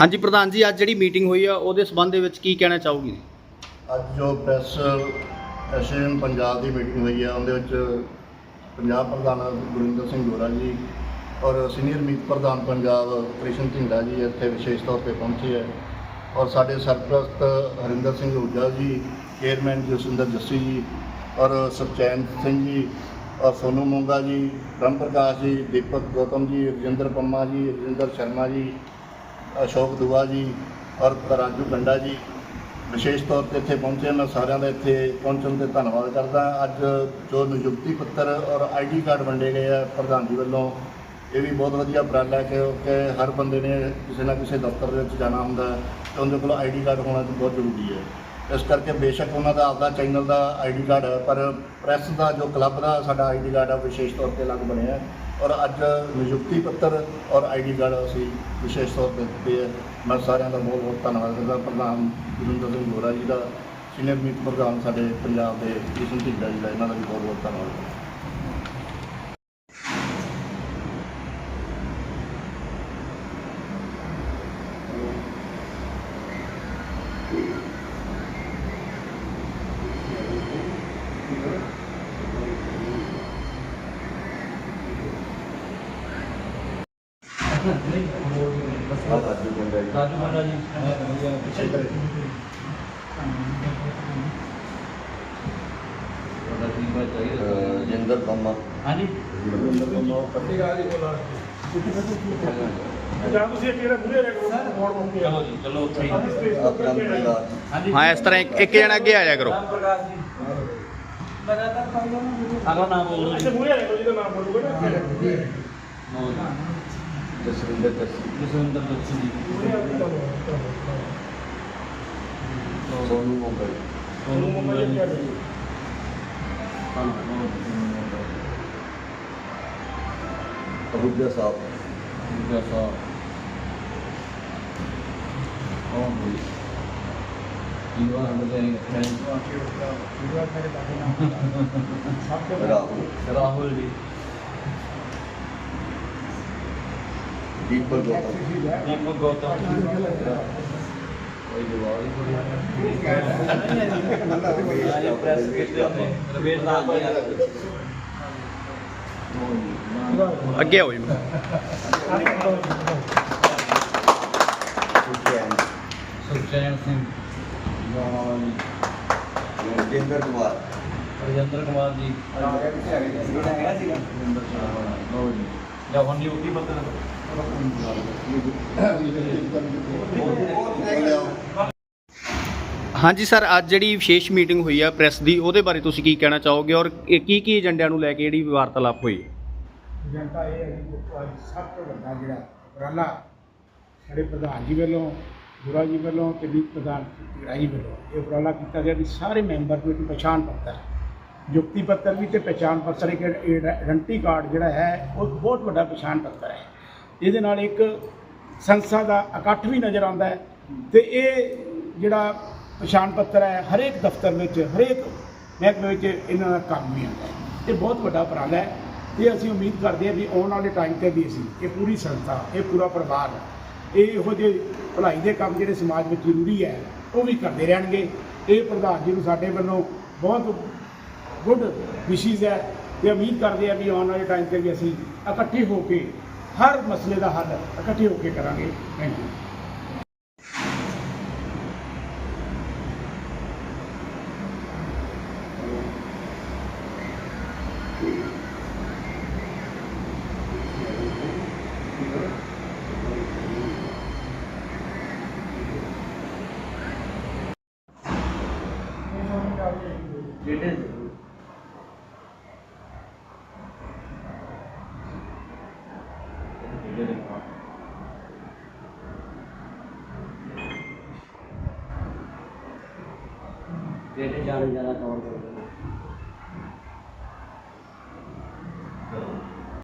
ਹਾਂਜੀ, ਪ੍ਰਧਾਨ ਜੀ, ਅੱਜ ਜਿਹੜੀ ਮੀਟਿੰਗ ਹੋਈ ਆ, ਉਹਦੇ ਸਬੰਧ ਦੇ ਵਿੱਚ ਕੀ ਕਹਿਣਾ ਚਾਹੋਗੇ? ਅੱਜ ਜੋ ਪ੍ਰੈਸ ਐਸੋਸੀਏਸ਼ਨ ਪੰਜਾਬ ਦੀ ਮੀਟਿੰਗ ਹੋਈ ਆ, ਉਹਦੇ ਵਿੱਚ ਪੰਜਾਬ ਪ੍ਰਧਾਨ ਗੁਰਿੰਦਰ ਸਿੰਘ ਗੋਰਾ ਜੀ ਔਰ ਸੀਨੀਅਰ ਮੀਤ ਪ੍ਰਧਾਨ ਪੰਜਾਬ ਕ੍ਰਿਸ਼ਨ ਢਿੰਡਾ ਜੀ ਇੱਥੇ ਵਿਸ਼ੇਸ਼ ਤੌਰ ਤੇ ਪਹੁੰਚੇ ਹੈ ਔਰ ਸਾਡੇ ਸਰਪ੍ਰਸਤ ਹਰਿੰਦਰ ਸਿੰਘ ਹੁਜਾ ਜੀ, ਚੇਅਰਮੈਨ ਜਸਵਿੰਦਰ ਜੱਸੀ ਜੀ ਔਰ ਸੁਖਚੈਨ ਸਿੰਘ ਜੀ ਔਰ ਸੋਨੂ ਮੋਂਗਾ ਜੀ ਬ੍ਰਹਮ ਪ੍ਰਕਾਸ਼ ਜੀ, ਦੀਪਕ ਗੌਤਮ ਜੀ, ਰਜਿੰਦਰ ਪੰਮਾ ਜੀ, ਰਜਿੰਦਰ ਸ਼ਰਮਾ ਜੀ ਅਸ਼ੋਕ ਦੁਆ ਜੀ ਔਰ ਰਾਜੂ ਗੰਡਾ ਜੀ। ਵਿਸ਼ੇਸ਼ ਤੌਰ ਤੇ ਇੱਥੇ ਪਹੁੰਚੇ ਮੈਂ ਸਾਰਿਆਂ ਦਾ ਇੱਥੇ ਪਹੁੰਚਣ ਤੇ ਧੰਨਵਾਦ ਕਰਦਾ। ਅੱਜ ਜੋ ਨਿਯੁਕਤੀ ਪੱਤਰ ਔਰ ਆਈਡੀ ਕਾਰਡ ਵੰਡੇ ਗਏ ਆ ਪ੍ਰਧਾਨ ਜੀ ਵੱਲੋਂ, ਇਹ ਵੀ ਬਹੁਤ ਵਧੀਆ ਉਪਰਾਲਾ ਹੈ ਕਿ ਹਰ ਬੰਦੇ ਨੇ ਕਿਸੇ ਨਾ ਕਿਸੇ ਦਫ਼ਤਰ ਦੇ ਵਿੱਚ ਜਾਣਾ ਹੁੰਦਾ ਹੈ ਤੇ ਉਹਦੇ ਕੋਲ ਆਈਡੀ ਕਾਰਡ ਹੋਣਾ ਤਾਂ ਬਹੁਤ ਜ਼ਰੂਰੀ ਹੈ। ਇਸ ਕਰਕੇ ਬੇਸ਼ੱਕ ਉਹਨਾਂ ਦਾ ਆਪਦਾ ਚੈਨਲ ਦਾ ਆਈਡੀ ਕਾਰਡ ਹੈ, ਪਰ ਪ੍ਰੈਸ ਦਾ ਜੋ ਕਲੱਬ ਦਾ ਸਾਡਾ ਆਈਡੀ ਕਾਰਡ ਆ ਵਿਸ਼ੇਸ਼ ਤੌਰ ਤੇ ਅਲੱਗ ਬਣਿਆ ਹੈ। ਔਰ ਅੱਜ ਨਿਯੁਕਤੀ ਪੱਤਰ ਔਰ ਆਈਡੀ ਕਾਰਡ ਅਸੀਂ ਵਿਸ਼ੇਸ਼ ਤੌਰ ਤੇ ਦਿੱਤੇ ਹੈ। ਮੈਂ ਸਾਰਿਆਂ ਦਾ ਬਹੁਤ ਬਹੁਤ ਧੰਨਵਾਦ ਕਰਦਾ। ਪ੍ਰਧਾਨ ਗੁਰਿੰਦਰ ਸਿੰਘ ਗੋਰਾ ਜੀ ਦਾ ਸੀਨੀਅਰ ਮੀਤ ਪ੍ਰਧਾਨ ਸਾਡੇ ਪੰਜਾਬ ਦੇ ਕ੍ਰਿਸ਼ਨ ਢਿੱਡਾ ਜੀ ਦਾ, ਇਹਨਾਂ ਦਾ ਵੀ ਬਹੁਤ ਬਹੁਤ ਧੰਨਵਾਦ। ਰਾਜੂ ਜੀ ਰਾਜੂ ਜੀ ਜਿੰਦਰ ਪੰਮਾ ਹਾਂਜੀ ਜਾਂ। ਜੀ ਹੀ ਇਸ ਤਰ੍ਹਾਂ ਇੱਕ ਜਣਾ ਅੱਗੇ ਆ ਜਾਇਆ ਕਰੋ। ਜੀ। ਸਾਰਾ ਨਾਮ ਬੋਲੋ ਅੱਛਾ ਜੀ ਮੂਰੇ ਰਹਿ ਕਰੋ ਜਿਹਦਾ ਨਾਮ ਬੋਲੂਗਾ ਨਾ। ਨੋ ਜੀ ਜਸਵਿੰਦਰ ਜੱਸੀ ਜਸਵਿੰਦਰ ਦੱਸੀ ਜੀ। ਸੋਨੂ ਜੀ। ਉਹਨੂੰ ਮੁੰਬਈ ਜੀ? ਅਬੂਜਾ ਸਾਹਿਬ ਰਾਹੁਲ। ਰਾਹੁਲ ਜੀ। ਦੀਪਕ ਗੌਤਮ। ਦੀਪਕ ਗੌਤਮ। ਪ੍ਰੈਸ ਕਿਤੇ ਉੱਤੇ ਰਵੇਸ਼ ਨਾਮ ਅੱਗੇ ਜੀ। ਸੁਖਚੈਨ। ਸਿੰਘ। ਜਿੰਦਰ ਕੁਮਾਰ। ਰਜਿੰਦਰ ਕੁਮਾਰ ਜੀ। ਲਓ ਜੀ। ਜਾਂ ਹੁਣ ਡਿਊਟੀ ਪੱਤਰ ਹਾਂਜੀ ਸਰ, ਅੱਜ ਜਿਹੜੀ ਵਿਸ਼ੇਸ਼ ਮੀਟਿੰਗ ਹੋਈ ਆ ਪ੍ਰੈਸ ਦੀ, ਉਹਦੇ ਬਾਰੇ ਤੁਸੀਂ ਕੀ ਕਹਿਣਾ ਚਾਹੋਗੇ ਔਰ ਇਹ ਕੀ ਕੀ ਏਜੰਡਿਆਂ ਨੂੰ ਲੈ ਕੇ ਜਿਹੜੀ ਵਾਰਤਾਲਾਪ ਹੋਈ? ਏਜੰਡਾ ਇਹ ਹੈ ਕਿ ਅੱਜ ਸਭ ਤੋਂ ਵੱਡਾ ਜਿਹੜਾ ਉਪਰਾਲਾ ਸਾਡੇ ਪ੍ਰਧਾਨ ਜੀ ਵੱਲੋਂ ਗੁਰਾ ਜੀ ਵੱਲੋਂ ਤੇ ਵੀ ਪ੍ਰਧਾਨ ਰਾਜੀ ਵੱਲੋਂ ਇਹ ਉਪਰਾਲਾ ਕੀਤਾ ਗਿਆ ਵੀ ਸਾਰੇ ਮੈਂਬਰ ਨੂੰ ਇੱਕ ਪਛਾਣ ਪੱਤਰ ਜੁਗਤੀ ਪੱਤਰ ਵੀ ਤੇ ਪਛਾਣ ਪੱਤਰ, ਇੱਕ ਆਇਡੈਂਟੀ ਕਾਰਡ ਜਿਹੜਾ ਹੈ, ਉਹ ਬਹੁਤ ਵੱਡਾ ਪਛਾਣ ਪੱਤਰ ਹੈ। ਇਹਦੇ ਨਾਲ ਇੱਕ ਸੰਸਥਾ ਦਾ ਇਕੱਠ ਵੀ ਨਜ਼ਰ ਆਉਂਦਾ ਹੈ ਤੇ ਇਹ ਜਿਹੜਾ ਪਛਾਣ ਪੱਤਰ ਹੈ, ਹਰੇਕ ਦਫ਼ਤਰ ਵਿੱਚ, ਹਰੇਕ ਮਹਿਕਮੇ ਵਿੱਚ ਇਹਨਾਂ ਦਾ ਕੰਮ ਵੀ ਆਉਂਦਾ ਇਹ ਬਹੁਤ ਵੱਡਾ ਉਪਰਾਲਾ ਹੈ ਤੇ ਅਸੀਂ ਉਮੀਦ ਕਰਦੇ ਹਾਂ ਵੀ ਆਉਣ ਵਾਲੇ ਟਾਈਮ ਤੇ ਵੀ ਅਸੀਂ ਇਹ ਪੂਰੀ ਸੰਸਥਾ, ਇਹ ਪੂਰਾ ਪਰਿਵਾਰ, ਇਹ ਇਹੋ ਜਿਹੇ ਭਲਾਈ ਦੇ ਕੰਮ ਜਿਹੜੇ ਸਮਾਜ ਵਿੱਚ ਜ਼ਰੂਰੀ ਹੈ, ਉਹ ਵੀ ਕਰਦੇ ਰਹਿਣਗੇ। ਇਹ ਪ੍ਰਧਾਨ ਜੀ ਨੂੰ ਸਾਡੇ ਵੱਲੋਂ ਬਹੁਤ ਗੁੱਡ ਵਿਸ਼ੀਜ਼ ਹੈ ਤੇ ਉਮੀਦ ਕਰਦੇ ਆ ਵੀ ਆਉਣ ਵਾਲੇ ਟਾਈਮ ਤੇ ਵੀ ਅਸੀਂ ਇਕੱਠੇ ਹੋ ਕੇ ਹਰ ਮਸਲੇ ਦਾ ਹੱਲ ਇਕੱਠੇ ਹੋ ਕੇ ਕਰਾਂਗੇ। ਥੈਂਕ ਯੂ ਜਿਹੜੇ ਜਿਹੜੇ ਜਾਣੇ ਜ਼ਿਆਦਾ ਕਵਰ